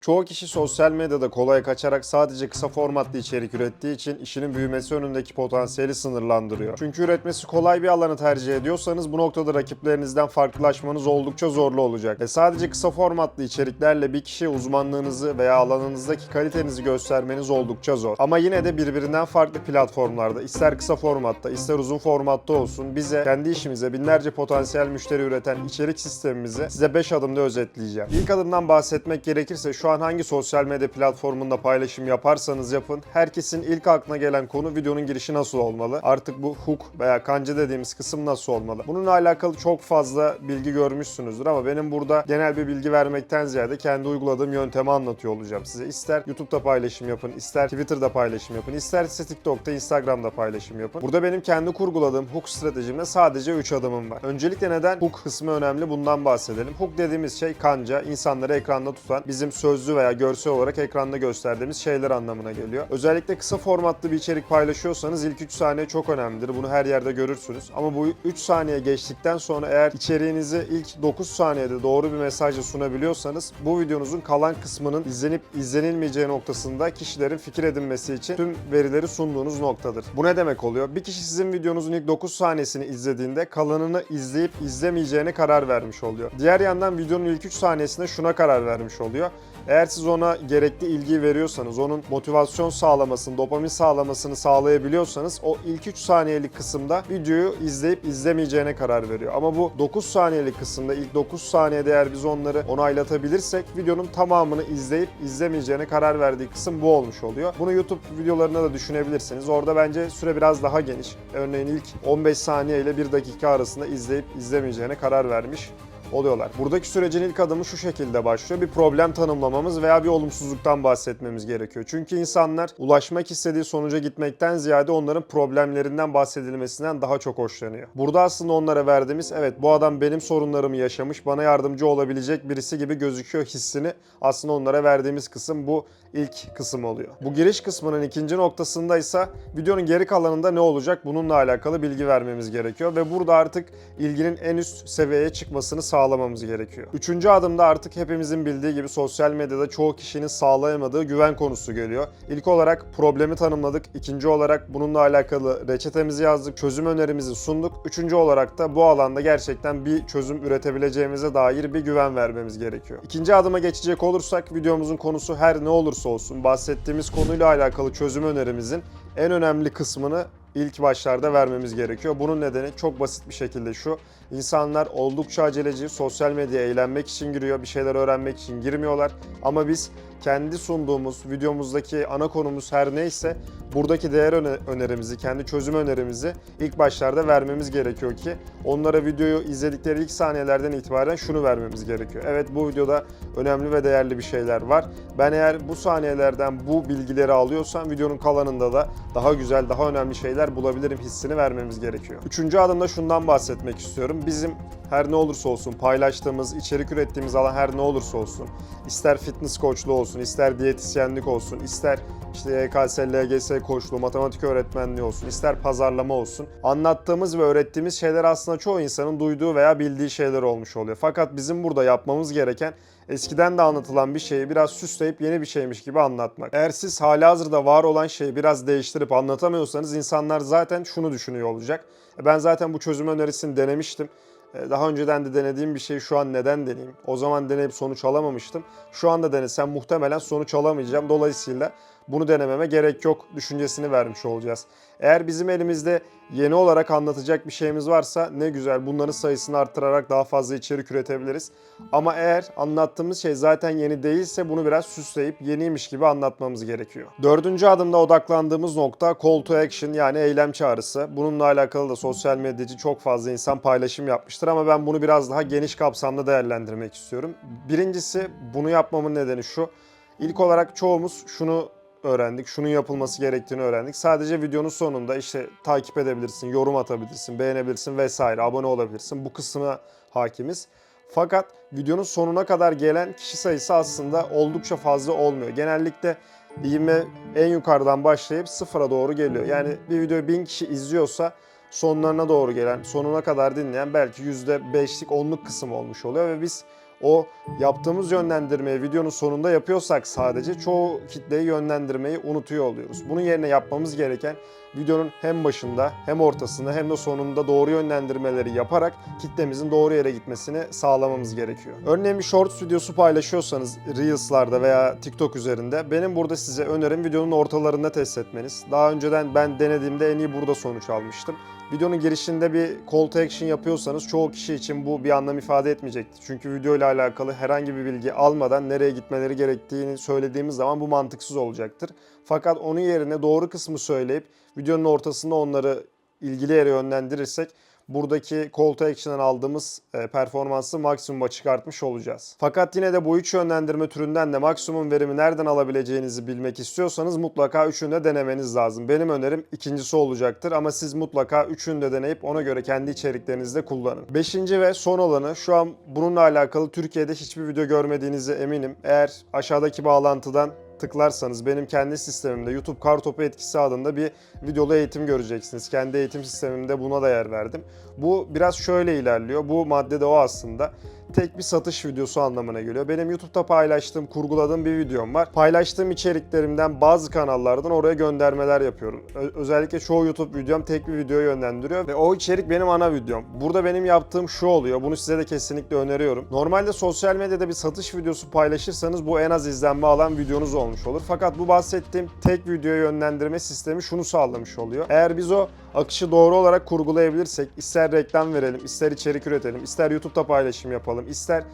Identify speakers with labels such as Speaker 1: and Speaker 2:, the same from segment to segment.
Speaker 1: Çoğu kişi sosyal medyada kolaya kaçarak sadece kısa formatlı içerik ürettiği için işinin büyümesi önündeki potansiyeli sınırlandırıyor. Çünkü üretmesi kolay bir alanı tercih ediyorsanız bu noktada rakiplerinizden farklılaşmanız oldukça zorlu olacak. Ve sadece kısa formatlı içeriklerle bir kişiye uzmanlığınızı veya alanınızdaki kalitenizi göstermeniz oldukça zor. Ama yine de birbirinden farklı platformlarda ister kısa formatta ister uzun formatta olsun bize kendi işimize binlerce potansiyel müşteri üreten içerik sistemimizi size 5 adımda özetleyeceğim. İlk adımdan bahsetmek gerekirse şu an hangi sosyal medya platformunda paylaşım yaparsanız yapın herkesin ilk aklına gelen konu videonun girişi nasıl olmalı? Artık bu hook veya kanca dediğimiz kısım nasıl olmalı? Bununla alakalı çok fazla bilgi görmüşsünüzdür ama benim burada genel bir bilgi vermekten ziyade kendi uyguladığım yöntemi anlatıyor olacağım size. İster YouTube'da paylaşım yapın, ister Twitter'da paylaşım yapın, isterse TikTok'ta, Instagram'da paylaşım yapın. Burada benim kendi kurguladığım hook stratejimde sadece 3 adımım var. Öncelikle neden hook kısmı önemli bundan bahsedelim. Hook dediğimiz şey kanca, insanları ekranda tutan, bizim sözlü veya görsel olarak ekranda gösterdiğimiz şeyler anlamına geliyor. Özellikle kısa formatlı bir içerik paylaşıyorsanız ilk 3 saniye çok önemlidir. Bunu her yerde görürsünüz. Ama bu 3 saniye geçtikten sonra eğer içeriğinizi ilk 9 saniyede doğru bir mesajla sunabiliyorsanız bu videonuzun kalan kısmının izlenip izlenilmeyeceği noktasında kişilerin fikir edinmesi için tüm verileri sunduğunuz noktadır. Bu ne demek oluyor? Bir kişi sizin videonuzun ilk 9 saniyesini izlediğinde kalanını izleyip izlemeyeceğine karar vermiş oluyor. Diğer yandan videonun ilk 3 saniyesinde şuna karar vermiş oluyor. Eğer siz ona gerekli ilgiyi veriyorsanız, onun motivasyon sağlamasını, dopamin sağlamasını sağlayabiliyorsanız o ilk 3 saniyelik kısımda videoyu izleyip izlemeyeceğine karar veriyor. Ama bu 9 saniyelik kısımda ilk 9 saniyede eğer biz onları onaylatabilirsek videonun tamamını izleyip izlemeyeceğine karar verdiği kısım bu olmuş oluyor. Bunu YouTube videolarına da düşünebilirsiniz. Orada bence süre biraz daha geniş. Örneğin ilk 15 saniye ile 1 dakika arasında izleyip izlemeyeceğine karar vermiş oluyorlar. Buradaki sürecin ilk adımı şu şekilde başlıyor. Bir problem tanımlamamız veya bir olumsuzluktan bahsetmemiz gerekiyor. Çünkü insanlar ulaşmak istediği sonuca gitmekten ziyade onların problemlerinden bahsedilmesinden daha çok hoşlanıyor. Burada aslında onlara verdiğimiz evet bu adam benim sorunlarımı yaşamış, bana yardımcı olabilecek birisi gibi gözüküyor hissini aslında onlara verdiğimiz kısım bu ilk kısım oluyor. Bu giriş kısmının ikinci noktasında ise videonun geri kalanında ne olacak bununla alakalı bilgi vermemiz gerekiyor ve burada artık ilginin en üst seviyeye çıkmasını sağlamamız gerekiyor. Üçüncü adımda artık hepimizin bildiği gibi sosyal medyada çoğu kişinin sağlayamadığı güven konusu geliyor. İlk olarak problemi tanımladık. İkinci olarak bununla alakalı reçetemizi yazdık. Çözüm önerimizi sunduk. Üçüncü olarak da bu alanda gerçekten bir çözüm üretebileceğimize dair bir güven vermemiz gerekiyor. İkinci adıma geçecek olursak videomuzun konusu her ne olursa olsun bahsettiğimiz konuyla alakalı çözüm önerimizin en önemli kısmını ilk başlarda vermemiz gerekiyor. Bunun nedeni çok basit bir şekilde şu. İnsanlar oldukça aceleci, sosyal medyaya eğlenmek için giriyor, bir şeyler öğrenmek için girmiyorlar. Ama biz kendi sunduğumuz videomuzdaki ana konumuz her neyse buradaki değer öne- önerimizi, kendi çözüm önerimizi ilk başlarda vermemiz gerekiyor ki onlara videoyu izledikleri ilk saniyelerden itibaren şunu vermemiz gerekiyor. Evet bu videoda önemli ve değerli bir şeyler var. Ben eğer bu saniyelerden bu bilgileri alıyorsam videonun kalanında da daha güzel, daha önemli şeyler bulabilirim hissini vermemiz gerekiyor. Üçüncü adımda şundan bahsetmek istiyorum. Bizim her ne olursa olsun paylaştığımız, içerik ürettiğimiz alan her ne olursa olsun, ister fitness koçluğu olsun, ister diyetisyenlik olsun, ister işte E YKS, LGS koçluğu, matematik öğretmenliği olsun, ister pazarlama olsun. Anlattığımız ve öğrettiğimiz şeyler aslında çoğu insanın duyduğu veya bildiği şeyler olmuş oluyor. Fakat bizim burada yapmamız gereken eskiden de anlatılan bir şeyi biraz süsleyip yeni bir şeymiş gibi anlatmak. Eğer siz halihazırda var olan şeyi biraz değiştirip anlatamıyorsanız insanlar zaten şunu düşünüyor olacak. "E Ben zaten bu çözüm önerisini denemiştim. E, Daha önceden de denediğim bir şeyi şu an neden deneyeyim? O zaman deneyip sonuç alamamıştım. Şu anda denesem muhtemelen sonuç alamayacağım. Dolayısıyla bunu denememe gerek yok düşüncesini vermiş olacağız. Eğer bizim elimizde yeni olarak anlatacak bir şeyimiz varsa ne güzel bunların sayısını arttırarak daha fazla içerik üretebiliriz. Ama eğer anlattığımız şey zaten yeni değilse bunu biraz süsleyip yeniymiş gibi anlatmamız gerekiyor. Dördüncü adımda odaklandığımız nokta call to action yani eylem çağrısı. Bununla alakalı da sosyal medyacı çok fazla insan paylaşım yapmıştır ama ben bunu biraz daha geniş kapsamda değerlendirmek istiyorum. Birincisi bunu yapmamın nedeni şu. İlk olarak çoğumuz şunu öğrendik. Şunun yapılması gerektiğini öğrendik. Sadece videonun sonunda işte takip edebilirsin, yorum atabilirsin, beğenebilirsin vesaire, abone olabilirsin. Bu kısmına hakimiz. Fakat videonun sonuna kadar gelen kişi sayısı aslında oldukça fazla olmuyor. Genellikle ivme en yukarıdan başlayıp sıfıra doğru geliyor. Yani bir videoyu bin kişi izliyorsa sonlarına doğru gelen, sonuna kadar dinleyen belki %5'lik, 10'luk kısım olmuş oluyor ve biz o yaptığımız yönlendirmeyi videonun sonunda yapıyorsak sadece çoğu kitleyi yönlendirmeyi unutuyor oluyoruz. Bunun yerine yapmamız gereken videonun hem başında hem ortasında hem de sonunda doğru yönlendirmeleri yaparak kitlemizin doğru yere gitmesini sağlamamız gerekiyor. Örneğin bir shorts videosu paylaşıyorsanız Reels'larda veya TikTok üzerinde benim burada size önerim videonun ortalarında test etmeniz. Daha önceden ben denediğimde en iyi burada sonuç almıştım. Videonun girişinde bir call to action yapıyorsanız çoğu kişi için bu bir anlam ifade etmeyecektir. Çünkü video ile alakalı herhangi bir bilgi almadan nereye gitmeleri gerektiğini söylediğimiz zaman bu mantıksız olacaktır. Fakat onun yerine doğru kısmı söyleyip videonun ortasında onları ilgili yere yönlendirirsek buradaki call to action'dan aldığımız e, performansı maksimuma çıkartmış olacağız. Fakat yine de bu üç yönlendirme türünden de maksimum verimi nereden alabileceğinizi bilmek istiyorsanız mutlaka üçünü de denemeniz lazım. Benim önerim ikincisi olacaktır ama siz mutlaka üçünü de deneyip ona göre kendi içeriklerinizde kullanın. Beşinci ve son olanı şu an bununla alakalı Türkiye'de hiçbir video görmediğinize eminim. Eğer aşağıdaki bağlantıdan tıklarsanız benim kendi sistemimde YouTube Kartopu etkisi adında bir videolu eğitim göreceksiniz. Kendi eğitim sistemimde buna da yer verdim. Bu biraz şöyle ilerliyor. Bu madde de o aslında. Tek bir satış videosu anlamına geliyor. Benim YouTube'da paylaştığım, kurguladığım bir videom var. Paylaştığım içeriklerimden bazı kanallardan oraya göndermeler yapıyorum. Ö- özellikle çoğu YouTube videom tek bir videoya yönlendiriyor ve o içerik benim ana videom. Burada benim yaptığım şu oluyor. Bunu size de kesinlikle öneriyorum. Normalde sosyal medyada bir satış videosu paylaşırsanız bu en az izlenme alan videonuz olmuş olur. Fakat bu bahsettiğim tek videoya yönlendirme sistemi şunu sağlamış oluyor. Eğer biz o akışı doğru olarak kurgulayabilirsek, ister reklam verelim, ister içerik üretelim, ister YouTube'da paylaşım yapalım, ister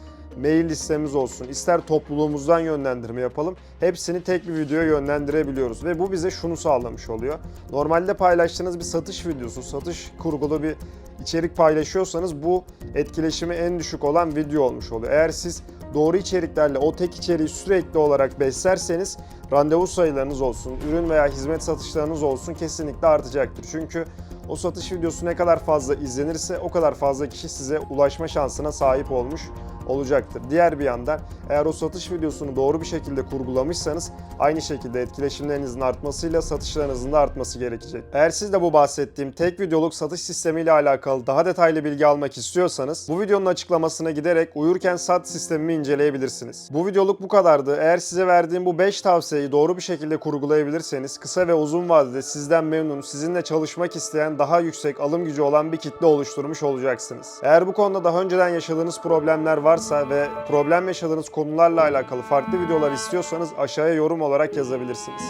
Speaker 1: mail listemiz olsun, ister topluluğumuzdan yönlendirme yapalım. Hepsini tek bir videoya yönlendirebiliyoruz ve bu bize şunu sağlamış oluyor. Normalde paylaştığınız bir satış videosu, satış kurgulu bir içerik paylaşıyorsanız bu etkileşimi en düşük olan video olmuş oluyor. Eğer siz doğru içeriklerle o tek içeriği sürekli olarak beslerseniz randevu sayılarınız olsun, ürün veya hizmet satışlarınız olsun kesinlikle artacaktır. Çünkü o satış videosu ne kadar fazla izlenirse o kadar fazla kişi size ulaşma şansına sahip olmuş olacaktır. Diğer bir yandan eğer o satış videosunu doğru bir şekilde kurgulamışsanız aynı şekilde etkileşimlerinizin artmasıyla satışlarınızın da artması gerekecek. Eğer siz de bu bahsettiğim tek videoluk satış sistemiyle alakalı daha detaylı bilgi almak istiyorsanız bu videonun açıklamasına giderek uyurken sat sistemimi inceleyebilirsiniz. Bu videoluk bu kadardı. Eğer size verdiğim bu 5 tavsiyeyi doğru bir şekilde kurgulayabilirseniz kısa ve uzun vadede sizden memnun, sizinle çalışmak isteyen daha yüksek alım gücü olan bir kitle oluşturmuş olacaksınız. Eğer bu konuda daha önceden yaşadığınız problemler varsa ve problem yaşadığınız konularla alakalı farklı videolar istiyorsanız aşağıya yorum olarak yazabilirsiniz.